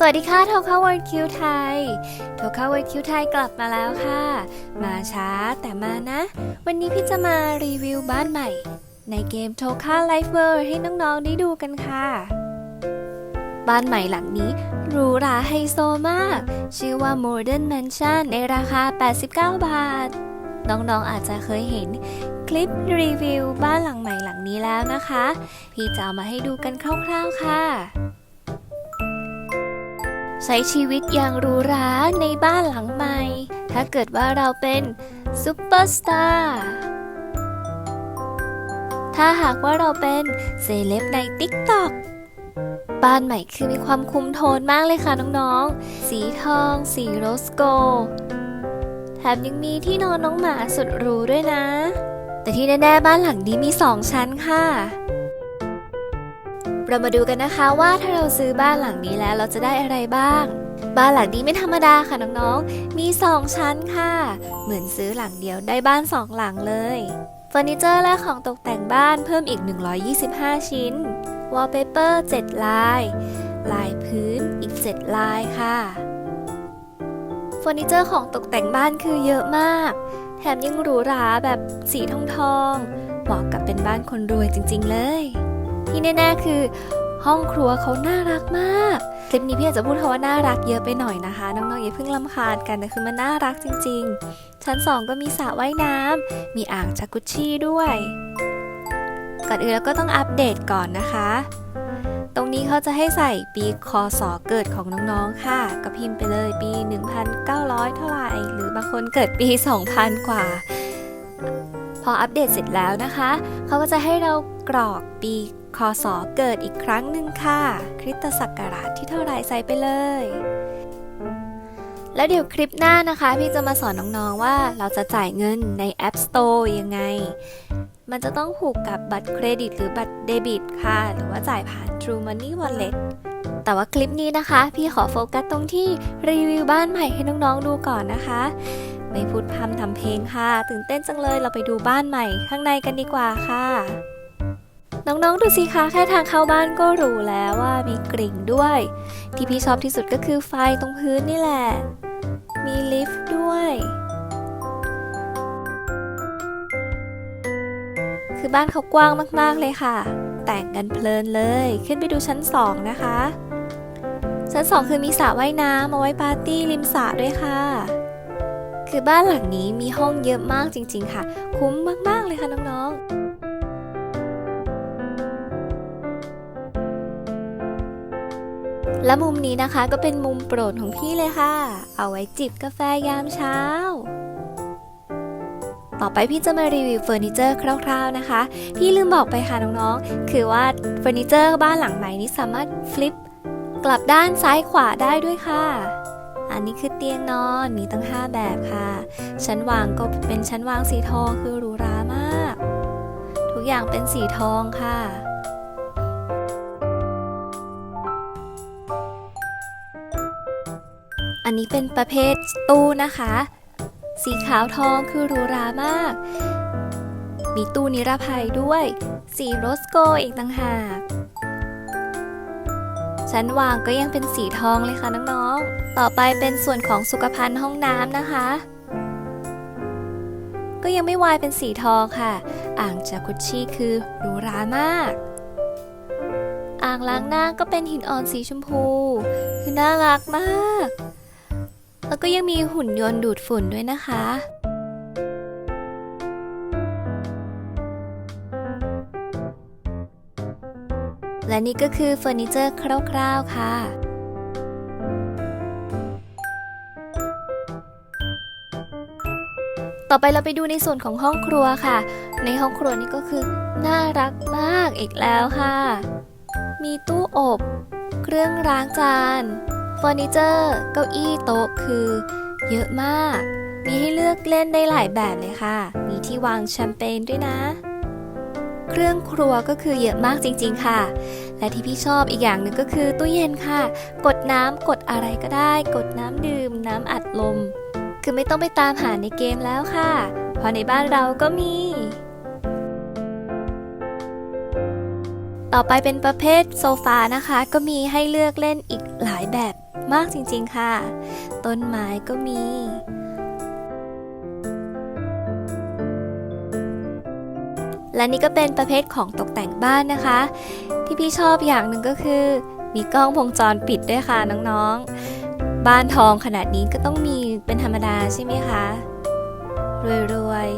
สวัสดีค่ะโทคาวันคิวไทยโทคาวันคิวไทยกลับมาแล้วค่ะ มาช้าแต่มานะ วันนี้พี่จะมารีวิวบ้านใหม่ ในเกมโทคาไลฟ์เวอร์ให้น้องๆได้ดูกันค่ะ บ้านใหม่หลังนี้หรูหราไฮโซมาก ชื่อว่า Modern Mansion ในราคา 89 บาท น้องๆอาจจะเคยเห็นคลิปรีวิวบ้านหลังใหม่หลังนี้แล้วนะคะ พี่จะเอามาให้ดูกันคร่าวๆค่ะ ใช้ชีวิตอย่างหรูหราในบ้านหลังใหม่ ถ้าเกิดว่าเราเป็นซูเปอร์สตาร์ ถ้าหากว่าเราเป็นเซเลบใน TikTok บ้านใหม่คือมีความคุมโทนมากเลยค่ะน้องๆ สีทอง สีโรสโก แถมยังมีที่นอนน้องหมาสุดหรูด้วยนะ แต่ที่แน่ๆบ้านหลังนี้มีสองชั้นค่ะ เรามาดูกันนะคะว่าถ้าเราซื้อบ้านหลังนี้แล้วเราจะได้อะไรบ้าง บ้านหลังนี้ไม่ธรรมดาค่ะน้องๆ มี 2 ชั้นค่ะ เหมือนซื้อหลังเดียวได้บ้าน 2 หลังเลยเฟอร์นิเจอร์และของตกแต่งบ้านเพิ่มอีก 125 ชิ้น วอลเปเปอร์ 7 ลาย ลายพื้นอีก 7 ลายค่ะ เฟอร์นิเจอร์ของตกแต่งบ้านคือเยอะมาก แถมยังหรูหราแบบสีทองทองๆเหมาะกับเป็นบ้านคนรวยจริง ๆ เลย ที่แน่ๆคือ ห้องครัวเขาน่ารักมาก คลิปนี้พี่อาจจะพูดคำว่าน่ารักเยอะไปหน่อยนะคะ น้องๆอย่าเพิ่งลำคาญกันแต่คือมันน่ารักจริง ๆ ชั้น 2 ก็มีสระว่ายน้ำมีอ่างจากุชชี่ด้วย ก่อนอื่นเราก็ต้องอัปเดตก่อนนะคะ ตรงนี้เขาจะให้ใส่ปีคอสอเกิดของน้องๆค่ะ ก็พิมพ์ไปเลยปี 1,900 เท่าไหร่หรือบางคนเกิดปี 2,000 กว่าพออัปเดตเสร็จแล้วนะคะ เขาก็จะให้เรากรอกปี คศเกิดอีกครั้งหนึ่งค่ะ คริสตศักราชที่เท่าไรใส่ไปเลย แล้วเดี๋ยวคลิปหน้านะคะ พี่จะมาสอนน้องๆว่าเราจะจ่ายเงินใน App Store ยังไง มันจะต้องผูกกับบัตรเครดิตหรือบัตรเดบิตค่ะ หรือว่าจ่ายผ่าน True Money Wallet แต่ว่าคลิปนี้นะคะ พี่ขอโฟกัสตรงที่รีวิวบ้านใหม่ให้น้องๆดูก่อนนะคะ ไม่พูดพร่ำทำเพลงค่ะ ตื่นเต้นจังเลยเราไปดูบ้านใหม่ข้างในกันดีกว่าค่ะ น้องๆดูสิคะแค่ทางเข้าบ้านก็รู้แล้วว่ามีกริ่งด้วย ที่พี่ชอบที่สุดก็คือไฟตรงพื้นนี่แหละ มีลิฟต์ด้วย คือบ้านเขากว้างมากๆเลยค่ะ แต่งกันเพลินเลย ขึ้นไปดูชั้น2นะคะ ชั้น2คือมีสระว่ายน้ำเอาไว้ปาร์ตี้ริมสระด้วยค่ะ คือบ้านหลังนี้มีห้องเยอะมากจริง ๆ ค่ะ คุ้มมากๆเลยค่ะน้องๆ และมุมนี้นะคะก็เป็นมุมโปรดของพี่เลยค่ะ เอาไว้จิบกาแฟยามเช้า ต่อไปพี่จะมารีวิวเฟอร์นิเจอร์คร่าวๆนะคะ พี่ลืมบอกไปค่ะน้องๆ คือว่าเฟอร์นิเจอร์บ้านหลังใหม่นี้สามารถฟลิปกลับด้านซ้ายขวาได้ด้วยค่ะ อันนี้คือเตียงนอนมีตั้ง 5 แบบค่ะ ชั้นวางก็เป็นชั้นวางสีทองคือหรูหรามาก ทุกอย่างเป็นสีทองค่ะ อันนี้เป็นประเภทตู้นะคะ สีขาวทองคือหรูหรามาก มีตู้นิรภัยด้วย สีโรสโกอีกต่างหากชั้นวางก็ยังเป็นสีทองเลยค่ะน้องๆ ต่อไปเป็นส่วนของสุขภัณฑ์ห้องน้ำนะคะ ก็ยังไม่วายเป็นสีทองค่ะ อ่างจากุชชี่คือหรูหรามาก อ่างล้างหน้าก็เป็นหินอ่อนสีชมพู คือน่ารักมาก แล้วก็ยังมีหุ่นยนต์ดูดฝุ่นด้วยนะคะ และนี่ก็คือเฟอร์นิเจอร์คร่าวๆค่ะต่อไปเราไปดูในส่วนของห้องครัวค่ะ ในห้องครัวนี่ก็คือ น่ารักมากอีกแล้วค่ะ มีตู้อบ เครื่องล้างจาน เฟอร์นิเจอร์เก้าอี้โต๊ะคือ เยอะมาก มีให้เลือกเล่นได้หลายแบบเลยค่ะ มีที่วางแชมเปญด้วยนะ เครื่องครัวก็คือเยอะมากจริงๆค่ะ และที่พี่ชอบอีกอย่างหนึ่งก็คือตู้เย็นค่ะ กดน้ำกดอะไรก็ได้ กดน้ำดื่ม น้ำอัดลม คือไม่ต้องไปตามหาในเกมแล้วค่ะเพราะในบ้านเราก็มี ต่อไปเป็นประเภทโซฟานะคะ ก็มีให้เลือกเล่นอีกหลายแบบ มากจริงๆค่ะ ต้นไม้ก็มี และนี่ก็เป็นประเภทของตกแต่งบ้านนะคะ ที่พี่ชอบอย่างหนึ่งก็คือ มีกล้องวงจรปิดด้วยค่ะน้องๆ บ้านทองขนาดนี้ก็ต้องมีเป็นธรรมดาใช่ไหมคะรวย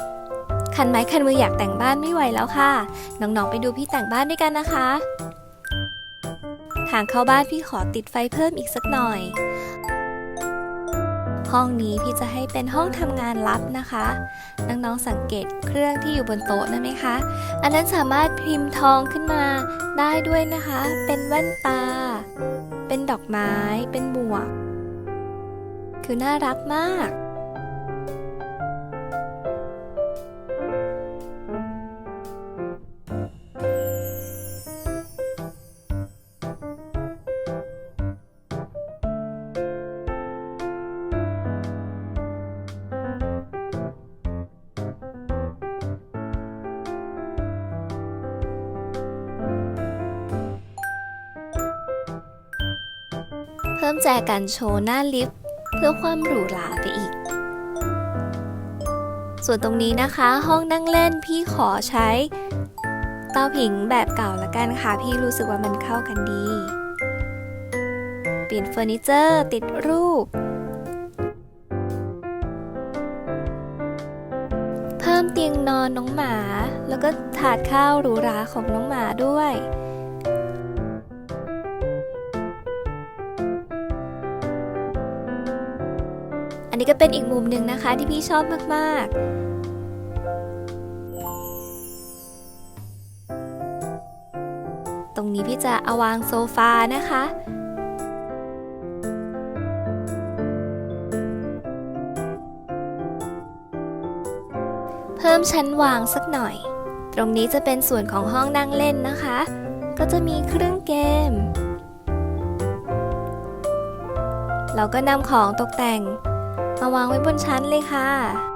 ๆคันไม้คันมืออยากแต่งบ้านไม่ไหวแล้วค่ะ น้องๆไปดูพี่แต่งบ้านด้วยกันนะคะ ทางเข้าบ้านพี่ขอติดไฟเพิ่มอีกสักหน่อย ห้องนี้พี่จะให้เป็นห้องทำงานลับนะคะ น้องๆสังเกตเครื่องที่อยู่บนโต๊ะนั่นไหมคะ อันนั้นสามารถพิมพ์ทองขึ้นมาได้ด้วยนะคะ เป็นแว่นตา เป็นดอกไม้ เป็นหมวก คือน่ารักมาก พิ่มแจกันโชว์หน้าลิฟต์เพื่อความหรูหราไปอีก ส่วนตรงนี้นะคะห้องนั่งเล่นพี่ขอใช้ เตาผิงแบบเก่าละกันค่ะ พี่รู้สึกว่ามันเข้ากันดี เปลี่ยนเฟอร์นิเจอร์ติดรูป เพิ่มเตียงนอนน้องหมา แล้วก็ถาดข้าวหรูหราของน้องหมาด้วย นนี้ก็เป็นอีกมุมหนึ่งนะคะที่พี่ชอบมากๆตรงนี้พี่จะเอาวางโซฟานะคะ เพิ่มชั้นวางสักหน่อย ตรงนี้จะเป็นส่วนของห้องนั่งเล่นนะคะ ก็จะมีเครื่องเกม เราก็นำของตกแต่ง มาวางไว้บนชั้นเลยค่ะ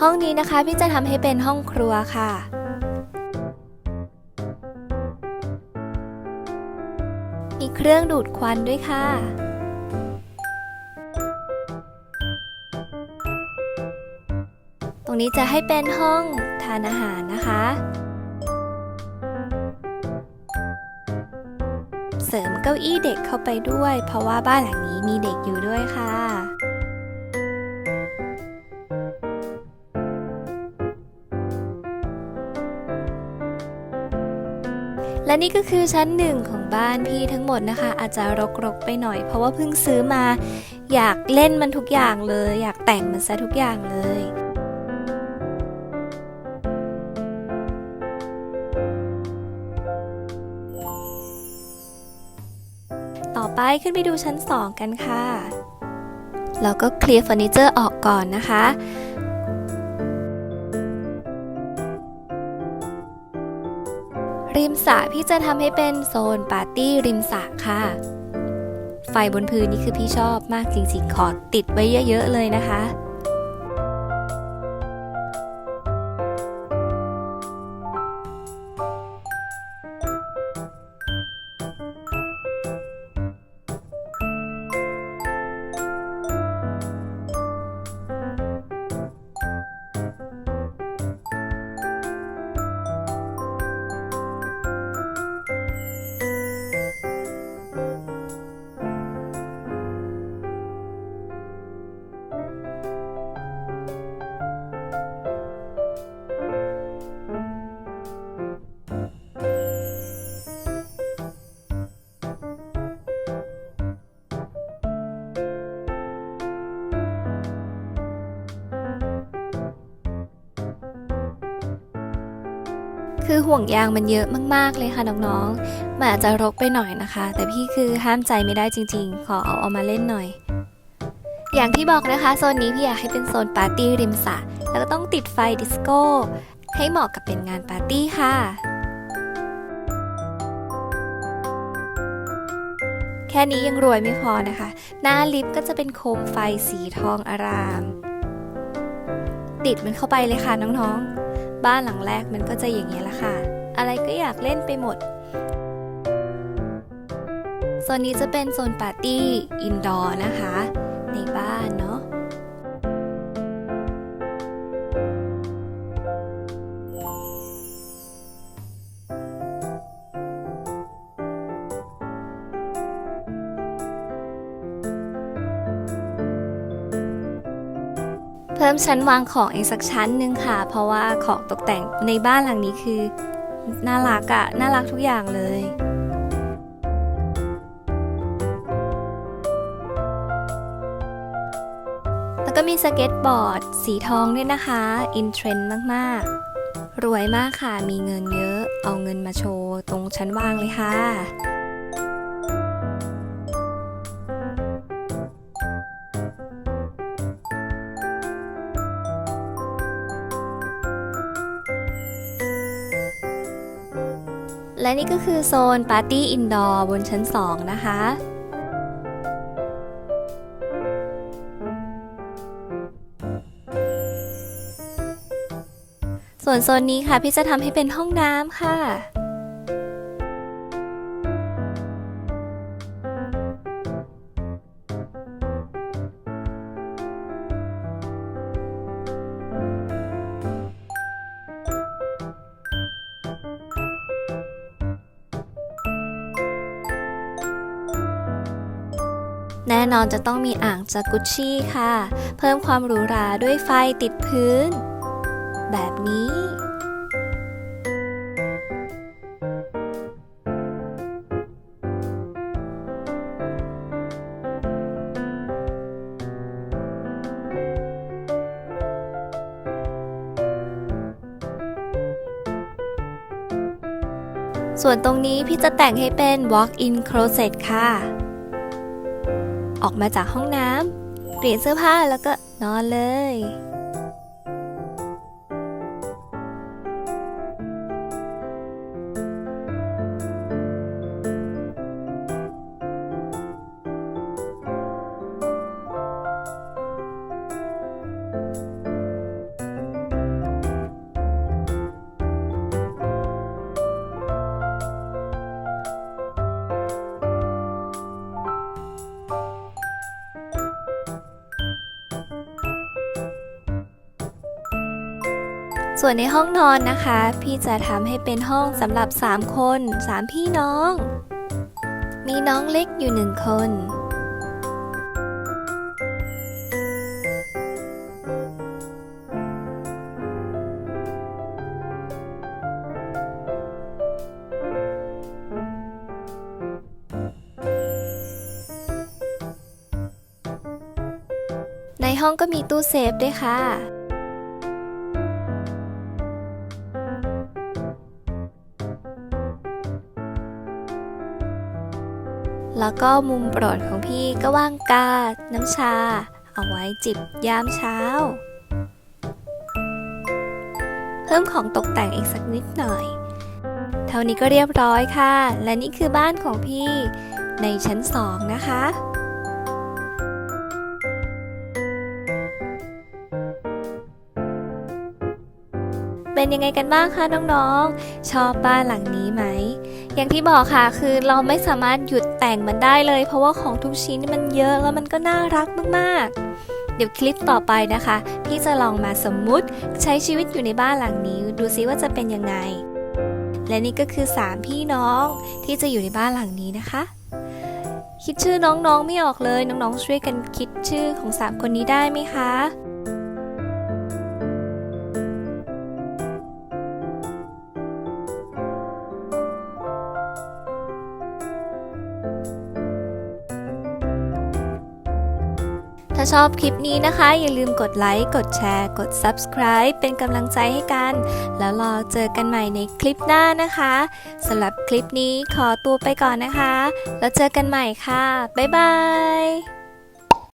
ห้องนี้นะคะพี่จะทำให้เป็นห้องครัวค่ะ มีเครื่องดูดควันด้วยค่ะ ตรงนี้จะให้เป็นห้องทานอาหารนะคะ เสริมเก้าอี้เด็กเข้าไปด้วย เพราะว่าบ้านหลังนี้มีเด็กอยู่ด้วยค่ะ และนี่ก็คือชั้นหนึ่งของบ้านพี่ทั้งหมดนะคะ อาจจะรกๆไปหน่อย เพราะว่าเพิ่งซื้อมา อยากเล่นมันทุกอย่างเลย อยากแต่งมันซะทุกอย่างเลยต่อไปขึ้นไปดูชั้น 2 กันค่ะ แล้วก็เคลียร์เฟอร์นิเจอร์ออกก่อนนะคะ ริมสระพี่จะทำให้เป็นโซนปาร์ตี้ริมสระค่ะ ไฟบนพื้นนี่คือพี่ชอบมากจริงๆ ขอติดไว้เยอะๆเลยนะคะ คือห่วงยางมันเยอะมากๆเลยค่ะน้องๆมันอาจจะรกไปหน่อยนะคะ แต่พี่คือห้ามใจไม่ได้จริง ๆ ขอเอาเอามาเล่นหน่อย อย่างที่บอกนะคะโซนนี้พี่อยากให้เป็นโซนปาร์ตี้ริมสระแล้วก็ต้องติดไฟดิสโก้ให้เหมาะกับเป็นงานปาร์ตี้ค่ะแค่นี้ยังรวยไม่พอนะคะ หน้าลิฟต์ก็จะเป็นโคมไฟสีทองอาราม ติดมันเข้าไปเลยค่ะน้องๆ บ้านหลังแรกมันก็จะอย่างนี้แหละค่ะ อะไรก็อยากเล่นไปหมดโซนนี้จะเป็นโซนปาร์ตี้อินดอร์นะคะ ในบ้านเนาะ พิ่มชั้นวางของอีกสักชั้นหนึ่งค่ะ เพราะว่าของตกแต่งในบ้านหลังนี้คือ น่ารักอะน่ารักทุกอย่างเลยแล้วก็มีสเก็ตบอร์ด สีทองด้วยนะคะ อินเทรนด์มาก ๆ รวยมากค่ะ มีเงินเยอะ เอาเงินมาโชว์ตรงชั้นวางเลยค่ะ และนี่ก็คือโซนปาร์ตี้อินดอร์บนชั้น 2 นะคะส่วนโซนนี้ค่ะ พี่จะทำให้เป็นห้องน้ำค่ะ น่นอนจะต้องมีอ่างจากกุชชี่ค่ะ เพิ่มความหรูหราด้วยไฟติดพื้น แบบนี้ส่วนตรงนี้พี่จะแต่งให้เป็น walk-in closet ค่ะ ออกมาจากห้องน้ำเปลี่ยนเสื้อผ้าแล้วก็นอนเลย ส่วนในห้องนอนนะคะ พี่จะทำให้เป็นห้องสำหรับ 3 คน 3 พี่น้อง มีน้องเล็กอยู่หนึ่งคน ในห้องก็มีตู้เซฟด้วยค่ะ แล้วก็มุมโปรดของพี่ก็ว่างกา น้ำชา เอาไว้จิบยามเช้า เพิ่มของตกแต่งอีกสักนิดหน่อย เท่านี้ก็เรียบร้อยค่ะ และนี่คือบ้านของพี่ในชั้นสองนะคะเป็นยังไงกันบ้างคะน้องๆ ชอบบ้านหลังนี้ไหม อย่างที่บอกค่ะคือเราไม่สามารถหยุดแต่งมันได้เลย เพราะว่าของทุกชิ้นนี่มันเยอะแล้วมันก็น่ารักมากๆ เดี๋ยวคลิปต่อไปนะคะ พี่จะลองมาสมมุติใช้ชีวิตอยู่ในบ้านหลังนี้ ดูซิว่าจะเป็นยังไง และนี่ก็คือ 3 พี่น้องที่จะอยู่ในบ้านหลังนี้นะคะ คิดชื่อน้องๆไม่ออกเลยน้องๆช่วยกันคิดชื่อของ 3 คนนี้ได้ไหมคะ ชอบคลิปนี้นะคะ อย่าลืมกดไลค์ กดแชร์ กด subscribe เป็นกำลังใจให้กัน แล้วรอเจอกันใหม่ในคลิปหน้านะคะสำหรับคลิปนี้ขอตัวไปก่อนนะคะ แล้วเจอกันใหม่ค่ะ บ๊ายบาย